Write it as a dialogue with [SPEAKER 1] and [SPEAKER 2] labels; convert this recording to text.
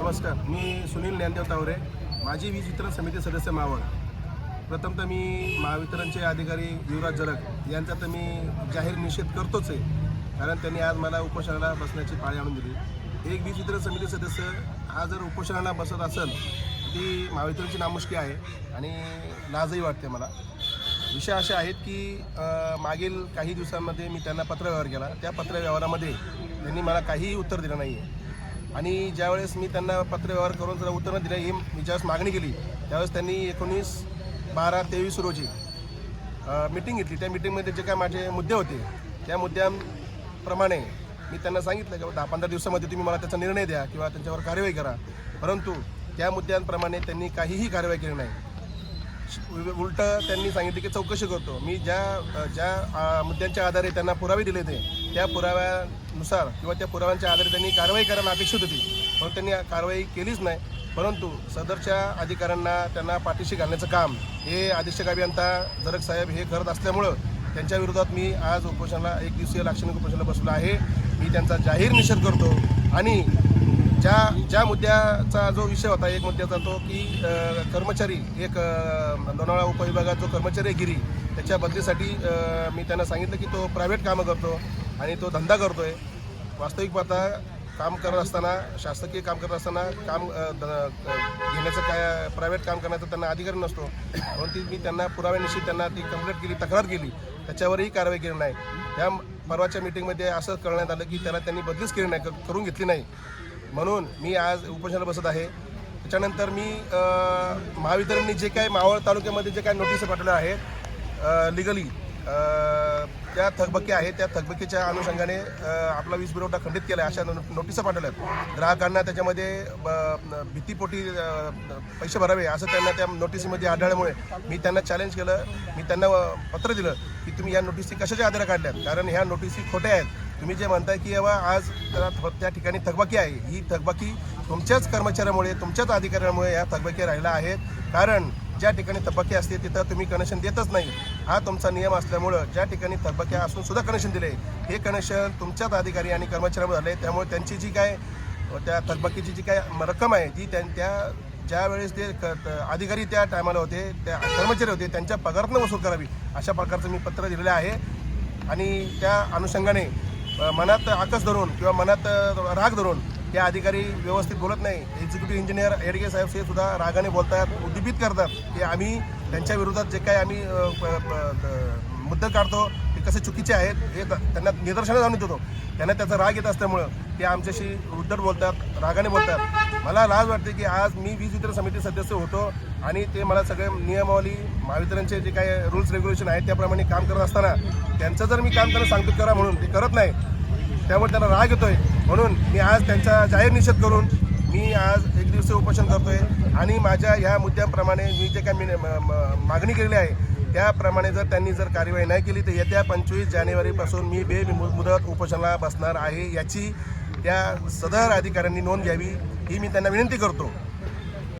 [SPEAKER 1] नमस्कार मी सुनील ज्ञानदेव तावरे माझी वीज वितरण समिती सदस्य मावळ. प्रथमतः मी महावितरणचे अधिकारी युवराज जरग यांचा तर मी जाहीर निषेध करतोच आहे कारण त्यांनी आज मला उपोषणाला बसण्याची पाळी आणून दिली. एक वीज वितरण समिती सदस्य हा जर उपोषणाला बसत असेल ती महावितरणची नामुष्की आहे आणि लाजही वाटते मला. विषय असे आहेत की मागील काही दिवसांमध्ये मी त्यांना पत्रव्यवहार केला. त्या पत्रव्यवहारामध्ये त्यांनी मला काहीही उत्तर दिलं नाही आहे आणि ज्यावेळेस मी त्यांना पत्रव्यवहार करून जरा उत्तर न दिलं ही मी ज्यावेळेस मागणी केली त्यावेळेस त्यांनी एकोणीस बारा तेवीस रोजी मिटिंग घेतली. त्या मिटिंगमध्ये जे काय माझे मुद्दे होते त्या मुद्द्यांप्रमाणे मी त्यांना सांगितलं की दहा पंधरा दिवसामध्ये तुम्ही मला त्याचा निर्णय द्या किंवा त्यांच्यावर कार्यवाही करा. परंतु त्या मुद्द्यांप्रमाणे त्यांनी काहीही कार्यवाही केली नाही. उलट त्यांनी सांगितले की चौकशी करतो. मी ज्या ज्या मुद्द्यांच्या आधारे त्यांना पुरावे दिले ते त्या पुराव्यानुसार किंवा त्या पुराव्यांच्या आधारे त्यांनी कारवाई करायला अपेक्षित होती. म्हणून त्यांनी कारवाई केलीच नाही. परंतु सदरच्या अधिकाऱ्यांना त्यांना पाठीशी घालण्याचं काम हे अधीक्षक अभियंता जरग साहेब हे करत असल्यामुळं त्यांच्या विरोधात मी आज उपोषणाला एक दिवसीय लाक्षणिक उपोषणाला बसलो आहे. मी त्यांचा जाहीर निषेध करतो. आणि ज्या ज्या मुद्द्याचा जो विषय होता एक मुद्द्याचा तो की कर्मचारी एक लोणावळा उपविभागात जो कर्मचारी आहे गिरी त्याच्या बदलीसाठी मी त्यांना सांगितलं की तो प्रायव्हेट कामं करतो आणि तो धंदा करतो आहे वास्तविक पाहता काम करत असताना शासकीय काम करत असताना काम द- घेण्याचं काय प्रायव्हेट काम करण्याचा त्यांना अधिकार नसतो. म्हणून ती मी त्यांना पुराव्यानिशी त्यांना ती कंप्लेंट केली तक्रार केली. त्याच्यावरही कारवाई केली नाही. त्या परवाच्या मिटिंगमध्ये असं कळण्यात आलं की त्याला त्यांनी बदलीच केली नाही करून घेतली नाही. म्हणून मी आज उपोषणाला बसत आहे. त्याच्यानंतर मी महावितरणने जे काही मावळ तालुक्यामध्ये जे काही नोटीस पाठवल्या आहेत लिगली त्या थकबकी आहेत. त्या थकबकीच्या अनुषंगाने आपला वीज पुरवठा खंडित केला आहे अशा नो नोटिसा पाठवल्यात. ग्राहकांना त्याच्यामध्ये ब- भीतीपोटी पैसे भरावे असं त्यांना त्या नोटिसीमध्ये आढळल्यामुळे मी त्यांना चॅलेंज केलं. मी त्यांना पत्र दिलं की तुम्ही या नोटिसी कशाच्या आधारे काढल्यात? कारण ह्या नोटिसी खोट्या आहेत. तुम्ही जे म्हणताय की बाबा आज त्या ठिकाणी थकबाकी आहे. ही थकबाकी तुमच्याच कर्मचाऱ्यामुळे तुमच्याच अधिकाऱ्यामुळे या थकबाकी राहिल्या आहेत कारण ज्या ठिकाणी थकबाकी असते तिथं तुम्ही कनेक्शन देतच नाही. हा तुमचा नियम असल्यामुळं ज्या ठिकाणी थकबाकी असून सुद्धा कनेक्शन दिले. हे कनेक्शन तुमच्याच अधिकारी आणि कर्मचाऱ्यामुळे झाले. त्यामुळे त्यांची जी काय त्या थकबाकीची जी काय रक्कम आहे ती त्यां- त्या ज्या वेळेस ते क- अधिकारी त्या टायमाला होते त्या कर्मचारी होते त्यांच्या पगारातनं वसूल करावी अशा प्रकारचं मी पत्र दिलेलं आहे. आणि त्या अनुषंगाने मनात आकस धरून किंवा मनात राग धरून ते अधिकारी व्यवस्थित बोलत नाही. एक्झिक्युटिव्ह इंजिनियर एडगे साहेब हे सुद्धा रागाने बोलतात उद्दीपित करतात की आम्ही त्यांच्या विरोधात जे काही आम्ही प- प- मुद्दे काढतो ते कसे चुकीचे आहेत हे त्यांना निदर्शनास आणून देतो. त्यांना त्याचा राग येत असल्यामुळं ते आमच्याशी उद्धट बोलतात रागाने बोलतात. मला लाज वाटते की आज मी वीज वितरण समिती सदस्य होतो आणि ते मला सगळे नियमावली महावितरणचे जे काही रूल्स रेग्युलेशन आहेत त्याप्रमाणे काम करत असताना त्यांचं जर मी काम त्यांना सांगतो करा म्हणून ते करत नाही त्यामुळे त्यांना राग येतोय. म्हणून मी आज त्यांचा जाहीर निषेध करून मी आज एक दिवसीय उपोषण करतोय आणि माझ्या ह्या मुद्द्याप्रमाणे मी जे काय मी म- मागणी केलेली आहे त्याप्रमाणे जर त्यांनी जर कार्यवाही नाही केली तर येत्या पंचवीस जानेवारीपासून मी बे मुदत उपोषणाला बसणार आहे याची त्या सदर अधिकाऱ्यांनी नोंद घ्यावी ही मी त्यांना विनंती करतो.